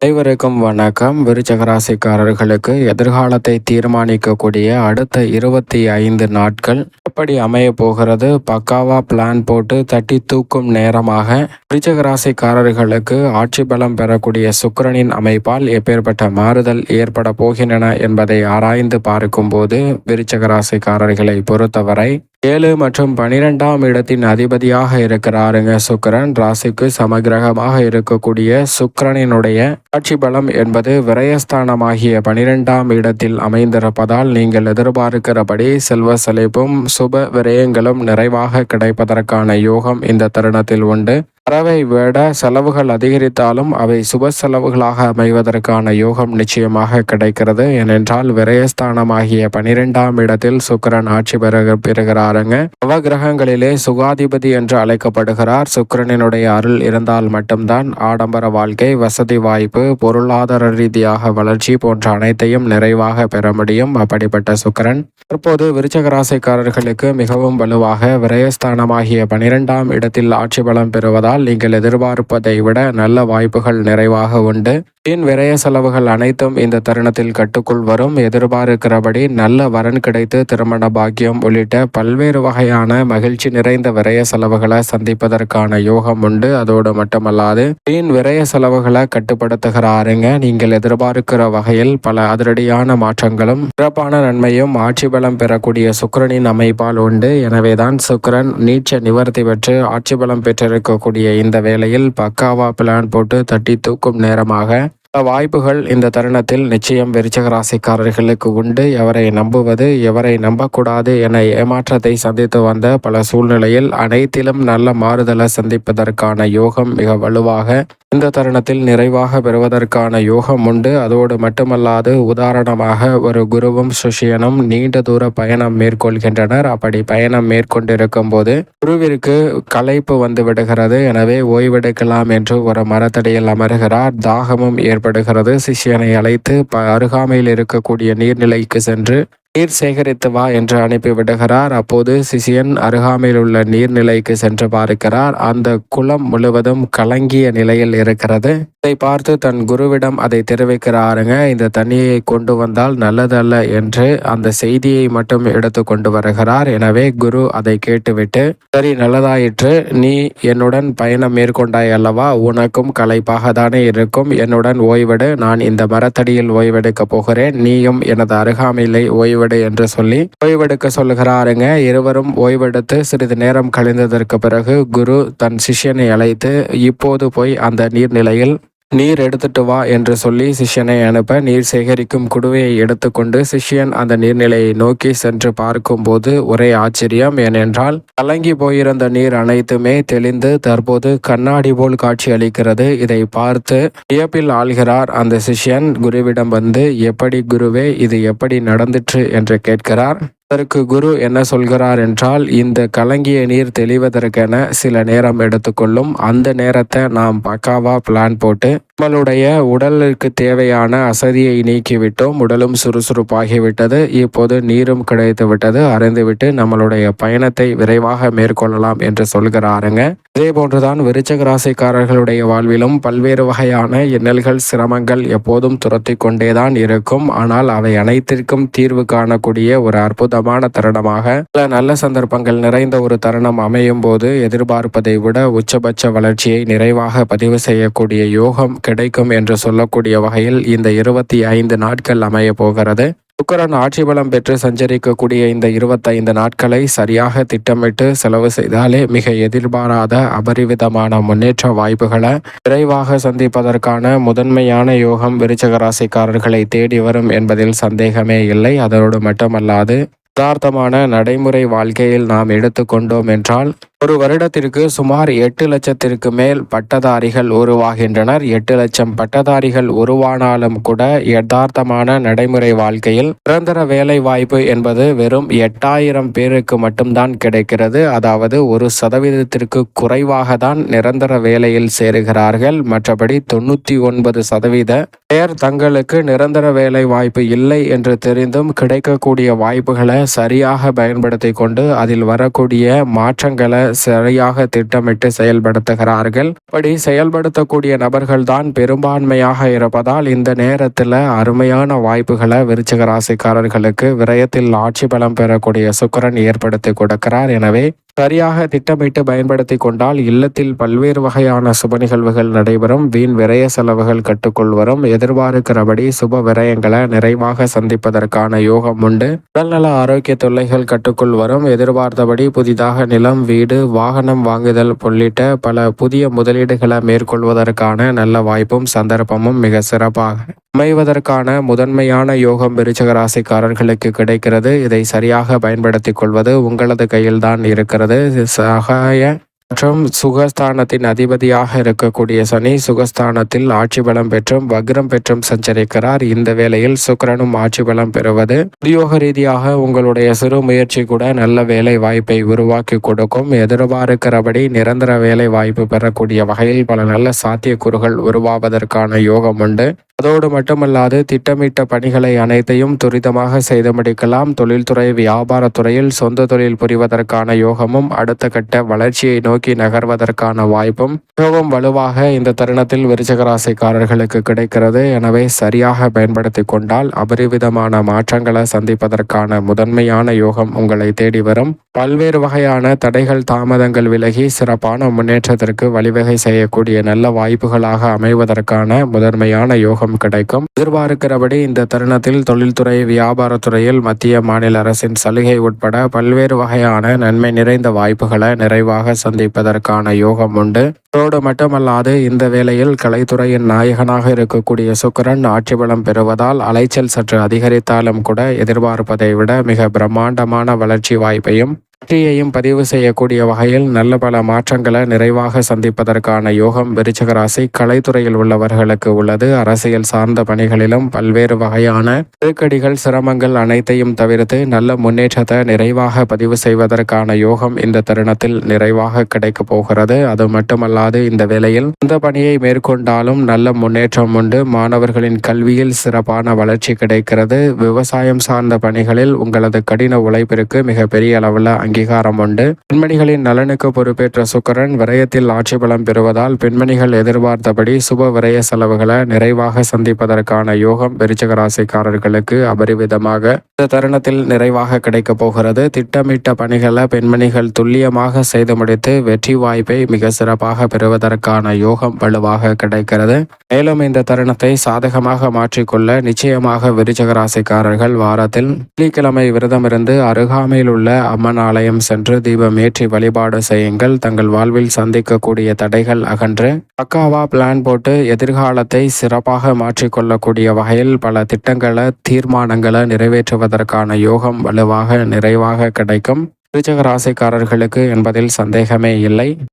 அனைவருக்கும் வணக்கம். விருச்சகராசிக்காரர்களுக்கு எதிர்காலத்தை தீர்மானிக்கக்கூடிய அடுத்த இருபத்தி ஐந்து நாட்கள் எப்படி அமைய போகிறது? பக்காவா பிளான் போட்டு தட்டி தூக்கும் நேரமாக விருச்சகராசிக்காரர்களுக்கு ஆட்சி பலம் பெறக்கூடிய சுக்கிரனின் அமைப்பால் எப்பேற்பட்ட மாறுதல் ஏற்பட போகின்றன என்பதை ஆராய்ந்து பார்க்கும்போது விருச்சகராசிக்காரர்களை பொறுத்தவரை ஏழு மற்றும் பனிரெண்டாம் இடத்தின் அதிபதியாக இருக்கிறாருங்க. சுக்கரன் ராசிக்கு சமகிரகமாக இருக்கக்கூடிய சுக்கரனினுடைய ஆட்சி பலம் என்பது விரயஸ்தானமாகிய பனிரெண்டாம் இடத்தில் அமைந்திருப்பதால் நீங்கள் எதிர்பார்க்கிறபடி செல்வ செழிப்பும் சுப விரயங்களும் நிறைவாக கிடைப்பதற்கான யோகம் இந்த தருணத்தில் உண்டு. வரவை விட செலவுகள் அதிகரித்தாலும் அவை சுப செலவுகளாக அமைவதற்கான யோகம் நிச்சயமாக கிடைக்கிறது. ஏனென்றால் விரயஸ்தானமாகிய பனிரெண்டாம் இடத்தில் சுக்கிரன் ஆட்சி பெற பெறுகிறாருங்க. நவகிரகங்களிலே சுகாதிபதி என்று அழைக்கப்படுகிறார். சுக்கிரனினுடைய அருள் இருந்தால் மட்டும்தான் ஆடம்பர வாழ்க்கை வசதி வாய்ப்பு பொருளாதார ரீதியாக வளர்ச்சி போன்ற அனைத்தையும் நிறைவாக பெற முடியும். அப்படிப்பட்ட சுக்கிரன் தற்போது விருச்சக ராசிக்காரர்களுக்கு மிகவும் வலுவாக விரயஸ்தானமாகிய பனிரெண்டாம் இடத்தில் ஆட்சி பலம் பெறுவதால் நீங்கள் எதிர்பார்ப்பதை விட நல்ல வாய்ப்புகள் நிறைவாக உண்டு. வீண் விரய செலவுகள் அனைத்தும் இந்த தருணத்தில் கட்டுக்குள் வரும். எதிர்பார்க்கிறபடி நல்ல வரன் கிடைத்து திருமண பாக்கியம் உள்ளிட்ட பல்வேறு வகையான மகிழ்ச்சி நிறைந்த விரய செலவுகளை சந்திப்பதற்கான யோகம் உண்டு. அதோடு மட்டுமல்லாது வீண் விரய செலவுகளை கட்டுப்படுத்துகிறாருங்க. நீங்கள் எதிர்பார்க்கிற வகையில் பல அதிரடியான மாற்றங்களும் சிறப்பான நன்மையும் ஆட்சி பலம் பெறக்கூடிய சுக்கரனின் அமைப்பால் உண்டு. எனவேதான் சுக்கரன் நீச்ச நிவர்த்தி பெற்று ஆட்சி பலம் பெற்றிருக்கக்கூடிய இந்த வேளையில் பக்காவா பிளான் போட்டு தட்டி தூக்கும் நேரமாக பல வாய்ப்புகள் இந்த தருணத்தில் நிச்சயம் விருச்சக ராசிக்காரர்களுக்கு உண்டு. எவரை நம்புவது எவரை நம்பக்கூடாது என ஏமாற்றத்தை சந்தித்து வந்த பல சூழ்நிலையில் அனைத்திலும் நல்ல மாறுதலை சந்திப்பதற்கான யோகம் மிக வலுவாக இந்த தருணத்தில் நிறைவாக பெறுவதற்கான யோகம் உண்டு. அதோடு மட்டுமல்லாது உதாரணமாக ஒரு குருவும் சுஷியனும் நீண்ட தூர பயணம் மேற்கொள்கின்றனர். அப்படி பயணம் மேற்கொண்டிருக்கும் போது குருவிற்கு களைப்பு வந்து விடுகிறது. எனவே ஓய்வெடுக்கலாம் என்று ஒரு மரத்தடியில் அமர்கிறார். தாகமும் ஏற்படுகிறது. சிஷியனை அழைத்து ப அருகாமையில் இருக்கக்கூடிய நீர்நிலைக்கு சென்று நீர் சேகரித்து வா என்று அனுப்பி விடுகிறார். அப்போது சிசியன் அருகாமையில் உள்ள நீர்நிலைக்கு சென்று பார்க்கிறார். அந்த குளம் முழுவதும் கலங்கிய நிலையில் இருக்கிறது. இதை பார்த்து தன் குருவிடம் அதை தெரிவிக்கிறாருங்க இந்த தண்ணியை கொண்டு வந்தால் நல்லதல்ல என்று அந்த செய்தியை மட்டும் எடுத்து கொண்டு வருகிறார். எனவே குரு அதை கேட்டுவிட்டு சரி நல்லதாயிற்று. நீ என்னுடன் பயணம் மேற்கொண்டாய் அல்லவா? உனக்கும் களைப்பாக தானே இருக்கும். என்னுடன் ஓய்வெடு. நான் இந்த மரத்தடியில் ஓய்வெடுக்க போகிறேன். நீயும் எனது அருகாமையிலே ஓய்வு ஓய்வெடு என்று சொல்லி ஓய்வெடுக்க சொல்லுகிறாருங்க. இருவரும் ஓய்வெடுத்து சிறிது நேரம் கழிந்ததற்கு பிறகு குரு தன் சிஷ்யனை அழைத்து இப்போது போய் அந்த நீர்நிலையில் நீர் எடுத்துட்டு வா என்று சொல்லி சிஷ்யனை அனுப்ப நீர் சேகரிக்கும் குடுவையை எடுத்துக்கொண்டு சிஷ்யன் அந்த நீர்நிலையை நோக்கி சென்று பார்க்கும்போது ஒரே ஆச்சரியம் ஏனென்றால் கலங்கி போயிருந்த நீர் அனைத்துமே தெளிந்து தற்போது கண்ணாடி போல் காட்சி அளிக்கிறது. இதை பார்த்து வியப்பில் ஆள்கிறார் அந்த சிஷ்யன். குருவிடம் வந்து எப்படி குருவே இது எப்படி நடந்துற்று? என்று கேட்கிறார். அதற்கு குரு என்ன சொல்கிறார் என்றால் இந்த கலங்கிய நீர் தெளிவதற்கென சில நேரம் எடுத்துக்கொள்ளும். அந்த நேரத்தை நாம் பக்காவாக பிளான் போட்டு நம்மளுடைய உடலுக்கு தேவையான அசதியை நீக்கிவிட்டோம் உடலும் சுறுசுறுப்பாகிவிட்டது. இப்போது நீரும் கிடைத்து விட்டது அறிந்துவிட்டு நம்மளுடைய பயணத்தை விரைவாக மேற்கொள்ளலாம் என்று சொல்கிறாருங்க. இதே போன்றுதான் விருச்சக ராசிக்காரர்களுடைய வாழ்விலும் பல்வேறு வகையான இன்னல்கள் சிரமங்கள் எப்போதும் துரத்தி கொண்டேதான் இருக்கும். ஆனால் அவை அனைத்திற்கும் தீர்வு காணக்கூடிய ஒரு அற்புதமான தருணமாக. பல நல்ல சந்தர்ப்பங்கள் நிறைந்த ஒரு தருணம் அமையும் போது எதிர்பார்ப்பதை விட உச்சபட்ச வளர்ச்சியை நிறைவாக பதிவு செய்யக்கூடிய யோகம் கிடைக்கும் என்று சொல்லக்கூடிய வகையில் இந்த இருபத்தி ஐந்து நாட்கள் அமைய போகிறது. சுக்கரன் ஆட்சி பலம் பெற்று சஞ்சரிக்கக்கூடிய இந்த இருபத்தைந்து நாட்களை சரியாக திட்டமிட்டு செலவு செய்தாலே மிக எதிர்பாராத அபரிவிதமான முன்னேற்ற வாய்ப்புகளை விரைவாக சந்திப்பதற்கான முதன்மையான யோகம் விருச்சக ராசிக்காரர்களை தேடி வரும் என்பதில் சந்தேகமே இல்லை. அதனோடு மட்டுமல்லாது யதார்த்தமான நடைமுறை வாழ்க்கையில் நாம் எடுத்துக்கொண்டோம் என்றால் ஒரு வருடத்திற்கு சுமார் எட்டு லட்சத்திற்கு மேல் பட்டதாரிகள் உருவாகின்றனர். எட்டு லட்சம் பட்டதாரிகள் உருவானாலும் கூட யதார்த்தமான நடைமுறை வாழ்க்கையில் நிரந்தர வேலை வாய்ப்பு என்பது வெறும் எட்டாயிரம் பேருக்கு மட்டும்தான் கிடைக்கிறது. அதாவது ஒரு சதவீதத்திற்கு குறைவாக தான் நிரந்தர வேலையில் சேருகிறார்கள். மற்றபடி தொண்ணூத்தி ஒன்பது சதவீத பேர் தங்களுக்கு நிரந்தர வேலை வாய்ப்பு இல்லை என்று தெரிந்தும் கிடைக்கக்கூடிய வாய்ப்புகளை சரியாக பயன்படுத்தி கொண்டு அதில் வரக்கூடிய மாற்றங்களை சரியாக திட்டமிட்டு செயல்படுத்துகிறார்கள். இப்படி செயல்படுத்தக்கூடிய நபர்கள்தான் பெரும்பான்மையாக இருப்பதால் இந்த நேரத்தில் அருமையான வாய்ப்புகளை விருச்சிக ராசிக்காரர்களுக்கு விரயத்தில் ஆட்சி பலம் பெறக்கூடிய சுக்கரன் ஏற்படுத்தி கொடுக்கிறார். எனவே சரியாக திட்டமிட்டு பயன்படுத்தி கொண்டால் இல்லத்தில் பல்வேறு வகையான சுப நிகழ்வுகள் நடைபெறும். வீண் விரய செலவுகள் கட்டுக்குள் வரும் எதிர்பார்க்கிறபடி சுப விரயங்களை நிறைவாக சந்திப்பதற்கான யோகம் உண்டு. உடல்நல ஆரோக்கிய தொல்லைகள் கட்டுக்குள் வரும் எதிர்பார்த்தபடி புதிதாக நிலம் வீடு வாகனம் வாங்குதல் உள்ளிட்ட பல புதிய முதலீடுகளை மேற்கொள்வதற்கான நல்ல வாய்ப்பும் சந்தர்ப்பமும் மிக சிறப்பாக அமைவதற்கான முதன்மையான யோகம் விருச்சக ராசிக்காரர்களுக்கு கிடைக்கிறது. இதை சரியாக பயன்படுத்திக் கொள்வது உங்களது கையில்தான் இருக்கிறது. சகாய மற்றும் சுகஸ்தானத்தின் அதிபதியாக இருக்கக்கூடிய சனி சுகஸ்தானத்தில் ஆட்சி பலம் பெற்றும் வக்ரம் பெற்றும் சஞ்சரிக்கிறார். இந்த வேளையில் சுக்கரனும் ஆட்சி பலம் பெறுவது உத்தியோக ரீதியாக உங்களுடைய சிறு முயற்சி கூட நல்ல வேலை வாய்ப்பை உருவாக்கி கொடுக்கும். எதிர்பார்க்கிறபடி நிரந்தர வேலை வாய்ப்பு பெறக்கூடிய வகையில் பல நல்ல சாத்தியக்கூறுகள் உருவாவதற்கான யோகம் உண்டு. அதோடு மட்டுமல்லாது திட்டமிட்ட பணிகளை அனைத்தையும் துரிதமாக செய்து முடிக்கலாம். தொழில்துறை வியாபாரத்துறையில் சொந்த தொழில் புரிவதற்கான யோகமும் அடுத்த கட்ட வளர்ச்சியை நோக்கி நகர்வதற்கான வாய்ப்பும் மிகவும் வலுவாக இந்த தருணத்தில் விருச்சகராசிக்காரர்களுக்கு கிடைக்கிறது. எனவே சரியாக பயன்படுத்தி கொண்டால் அபரிவிதமான மாற்றங்களை சந்திப்பதற்கான முதன்மையான யோகம் உங்களை தேடி வரும். பல்வேறு வகையான தடைகள் தாமதங்கள் விலகி சிறப்பான முன்னேற்றத்திற்கு வழிவகை செய்யக்கூடிய நல்ல வாய்ப்புகளாக அமைவதற்கான முதன்மையான யோகம் லாபம் கிடைக்கும். எதிர்பார்க்கிறபடி இந்த தருணத்தில் தொழில்துறை வியாபாரத்துறையில் மத்திய மாநில அரசின் சலுகை உட்பட பல்வேறு வகையான நன்மை நிறைந்த வாய்ப்புகளை நிறைவாக சந்திப்பதற்கான யோகம் உண்டு. அதோடு மட்டுமல்லாது இந்த வேளையில் கலைத்துறையின் நாயகனாக இருக்கக்கூடிய சுக்கரன் ஆட்சி பலம் பெறுவதால் அலைச்சல் சற்று அதிகரித்தாலும் கூட எதிர்பார்ப்பதை விட மிக பிரம்மாண்டமான வளர்ச்சி வாய்ப்பையும் வெற்றியையும் பதிவு செய்யக்கூடிய வகையில் நல்ல பல மாற்றங்களை நிறைவாக சந்திப்பதற்கான யோகம் விருச்சகராசி கலைத்துறையில் உள்ளவர்களுக்கு உள்ளது. அரசியல் சார்ந்த பணிகளிலும் பல்வேறு வகையான நெருக்கடிகள் சிரமங்கள் அனைத்தையும் தவிர்த்து நல்ல முன்னேற்றத்தை நிறைவாக பதிவு செய்வதற்கான யோகம் இந்த தருணத்தில் நிறைவாக கிடைக்கப் போகிறது. அது மட்டுமல்லாது இந்த வேளையில் இந்த பணியை மேற்கொண்டாலும் நல்ல முன்னேற்றம் உண்டு. மாணவர்களின் கல்வியில் சிறப்பான வளர்ச்சி கிடைக்கிறது. விவசாயம் சார்ந்த பணிகளில் உங்களது கடின உழைப்பிற்கு மிகப்பெரிய அளவில் அங்கீகாரம் உண்டு பெண்மணிகளின் நலனுக்கு பொறுப்பேற்ற சுக்கரன் விரயத்தில் ஆட்சி பலம் பெறுவதால் பெண்மணிகள் எதிர்பார்த்தபடி சுப விரய செலவுகளை நிறைவாக சந்திப்பதற்கான யோகம் விருச்சக ராசிக்காரர்களுக்கு அபரிவிதமாக இந்த தருணத்தில் நிறைவாக கிடைக்கப் போகிறது. திட்டமிட்ட பணிகளை பெண்மணிகள் துல்லியமாக செய்து முடித்து வெற்றி வாய்ப்பை மிக சிறப்பாக பெறுவதற்கான யோகம் வலுவாக கிடைக்கிறது. மேலும் இந்த தருணத்தை சாதகமாக மாற்றிக்கொள்ள நிச்சயமாக விருச்சக ராசிக்காரர்கள் வாரத்தில் வெள்ளிக்கிழமை விரதமிருந்து அருகாமையில் உள்ள அம்மன் ஆலய ஆலயம் சென்று தீபம் ஏற்றி வழிபாடு செய்யுங்கள். தங்கள் வாழ்வில் சந்திக்கக்கூடிய தடைகள் அகன்று பக்காவா பிளான் போட்டு எதிர்காலத்தை சிறப்பாக மாற்றிக்கொள்ளக்கூடிய வகையில் பல திட்டங்களை தீர்மானங்களை நிறைவேற்றுவதற்கான யோகம் வலுவாக நிறைவாக கிடைக்கும். விருச்சக ராசிக்காரர்களுக்கு என்பதில் சந்தேகமே இல்லை.